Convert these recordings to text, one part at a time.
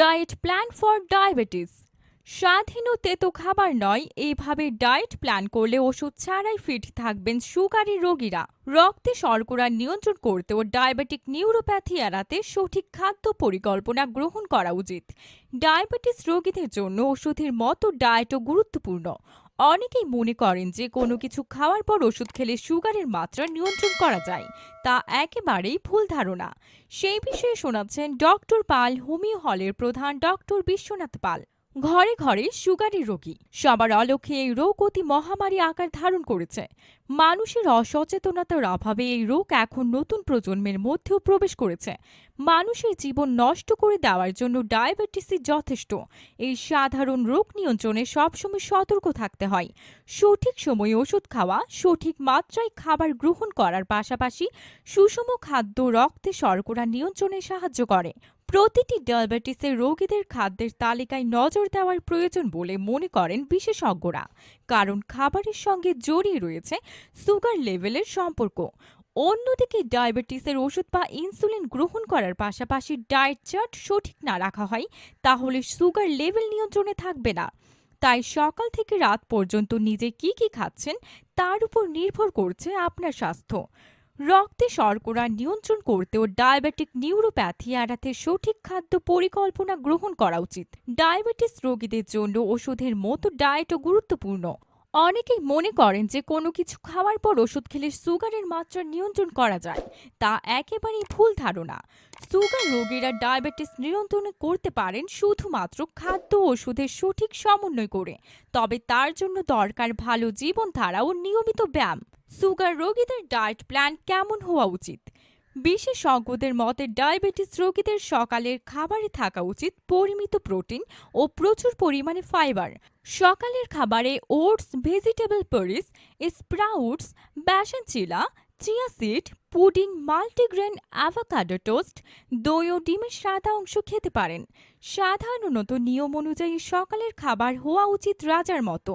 Diet plan for diabetes. স্বাধীন ও তেতো খাবার নয়, এইভাবে ডায়েট প্ল্যান করলে ওষুধ ছাড়াই ফিট থাকবেন সুগারের রোগীরা। রক্তে শর্করা নিয়ন্ত্রণ করতে ও ডায়াবেটিক নিউরোপ্যাথি এড়াতে সঠিক খাদ্য পরিকল্পনা গ্রহণ করা উচিত। ডায়াবেটিস রোগীদের জন্য ওষুধের মতো ডায়েটও গুরুত্বপূর্ণ। অনেকেই মনে করেন যে কোনো কিছু খাওয়ার পর ওষুধ খেলে সুগারের মাত্রা নিয়ন্ত্রণ করা যায়, তা একেবারেই ভুল ধারণা। সেই বিষয়ে শোনাচ্ছেন ডক্টর পাল হোমিও হলের প্রধান ডক্টর বিশ্বনাথ পাল। ঘরে ঘরে সুগারের রোগী। সবার অলক্ষ্যে এই রোগ অতি মহামারী আকার ধারণ করেছে। মানুষের অসচেতনতার অভাবে এই রোগ এখন নতুন প্রজন্মের মধ্যেও প্রবেশ করেছে। মানুষের জীবন নষ্ট করে দেওয়ার জন্য ডায়াবেটিসই যথেষ্ট। এই সাধারণ রোগ নিয়ন্ত্রণে সবসময় সতর্ক থাকতে হয়। সঠিক সময়ে ওষুধ খাওয়া, সঠিক মাত্রায় খাবার গ্রহণ করার পাশাপাশি সুষম খাদ্য, রক্তে শর্করা নিয়ন্ত্রণে সাহায্য করে। প্রতিটি ডায়াবেটিসের রোগীদের খাদ্যের তালিকায় নজর দেওয়ার প্রয়োজন বলে মনে করেন বিশেষজ্ঞরা। কারণ খাবারের সঙ্গে জড়িয়ে রয়েছে সুগার লেভেলের সম্পর্ক। অন্যদিকে ডায়াবেটিসের ওষুধ বা ইনসুলিন গ্রহণ করার পাশাপাশি ডায়েট চার্ট সঠিক না রাখা হয়, তাহলে সুগার লেভেল নিয়ন্ত্রণে থাকবে না। তাই সকাল থেকে রাত পর্যন্ত নিজে কি কি খাচ্ছেন, তার উপর নির্ভর করছে আপনার স্বাস্থ্য। রক্তে শর্করা নিয়ন্ত্রণ করতেও ডায়াবেটিক নিউরোপ্যাথি এড়াতে সঠিক খাদ্য পরিকল্পনা গ্রহণ করা উচিত। ডায়াবেটিস রোগীদের জন্য ওষুধের মতো ডায়েটও গুরুত্বপূর্ণ। অনেকেই মনে করেন যে কোনো কিছু খাওয়ার পর ওষুধ খেলে সুগারের মাত্রা নিয়ন্ত্রণ করা যায়, তা একেবারেই ভুল ধারণা। সুগার রোগীরা ডায়াবেটিস নিয়ন্ত্রণ করতে পারেন শুধুমাত্র খাদ্য ওষুধের সঠিক সমন্বয় করে, তবে তার জন্য দরকার ভালো জীবনধারা ও নিয়মিত ব্যায়াম। সুগার রোগীদের ডায়েট প্ল্যান কেমন হওয়া উচিত? বিশেষজ্ঞদের মতে ডায়াবেটিস রোগীদের সকালের খাবারে থাকা উচিত পরিমিত প্রোটিন ও প্রচুর পরিমাণে ফাইবার সকালের খাবারে oats vegetable পরিস sprouts besan chilla chia seed pudding, multigrain, avocado toast দই ও ডিমের সাদা অংশ খেতে পারেন। সাধারণত নিয়ম অনুযায়ী সকালের খাবার হওয়া উচিত রাজার মতো।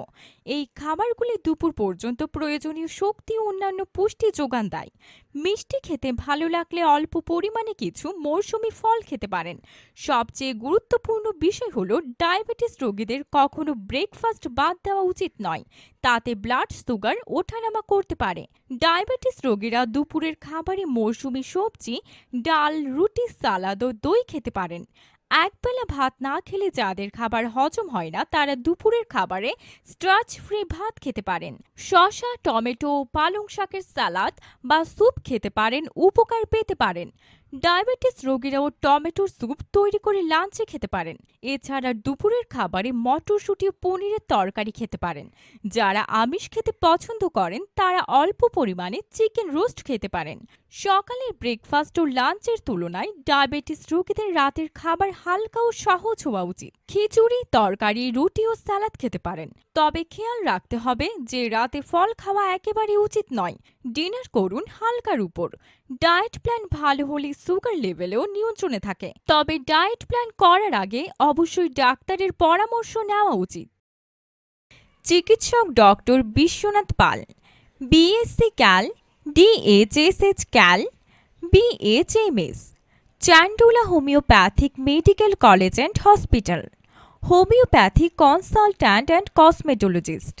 এই খাবারগুলি দুপুর পর্যন্ত প্রয়োজনীয় শক্তি ও অন্যান্য পুষ্টি যোগান দেয়। মিষ্টি খেতে ভালো লাগলে অল্প পরিমাণে কিছু মৌসুমি ফল খেতে পারেন। সবচেয়ে গুরুত্বপূর্ণ বিষয় হলো ডায়াবেটিস রোগীদের কখনো ব্রেকফাস্ট বাদ দেওয়া উচিত নয়, তাতে ব্লাড সুগার ওঠানামা করতে পারে। ডায়াবেটিস রোগীরা দুপুরের খাবারে মৌসুমি সবজি, ডাল, রুটি, সালাদ ও দই খেতে পারেন। একবেলা ভাত না খেলে যাদের খাবার হজম হয় না, তারা দুপুরের খাবারে স্টার্চ ফ্রি ভাত খেতে পারেন। শসা, টমেটো, পালং শাকের সালাদ বা স্যুপ খেতে পারেন, উপকার পেতে পারেন। ডায়াবেটিস রোগীরাও টমেটোর স্যুপ তৈরি করে লাঞ্চে খেতে পারেন। এছাড়া দুপুরের খাবারে মটরশুঁটি পনিরের তরকারি খেতে পারেন। যারা আমিষ খেতে পছন্দ করেন, তারা অল্প পরিমাণে চিকেন রোস্ট খেতে পারেন। সকালের ব্রেকফাস্ট ও লাঞ্চের তুলনায় ডায়াবেটিস রোগীদের রাতের খাবার হালকা ও সহজ হওয়া উচিত। খিচুড়ি, তরকারি, রুটি ও স্যালাড খেতে পারেন। তবে খেয়াল রাখতে হবে যে রাতে ফল খাওয়া একেবারে উচিত নয়। ডিনার করুন হালকার উপর। ডায়েট প্ল্যান ভালো হলে সুগার লেভেলেও নিয়ন্ত্রণে থাকে। তবে ডায়েট প্ল্যান করার আগে অবশ্যই ডাক্তারের পরামর্শ নেওয়া উচিত। চিকিৎসক doctor Biswanath Pal BSc Cal DHSH Cal BHMS Chandula homeopathic medical college and hospital homeopathy consultant and cosmetologist.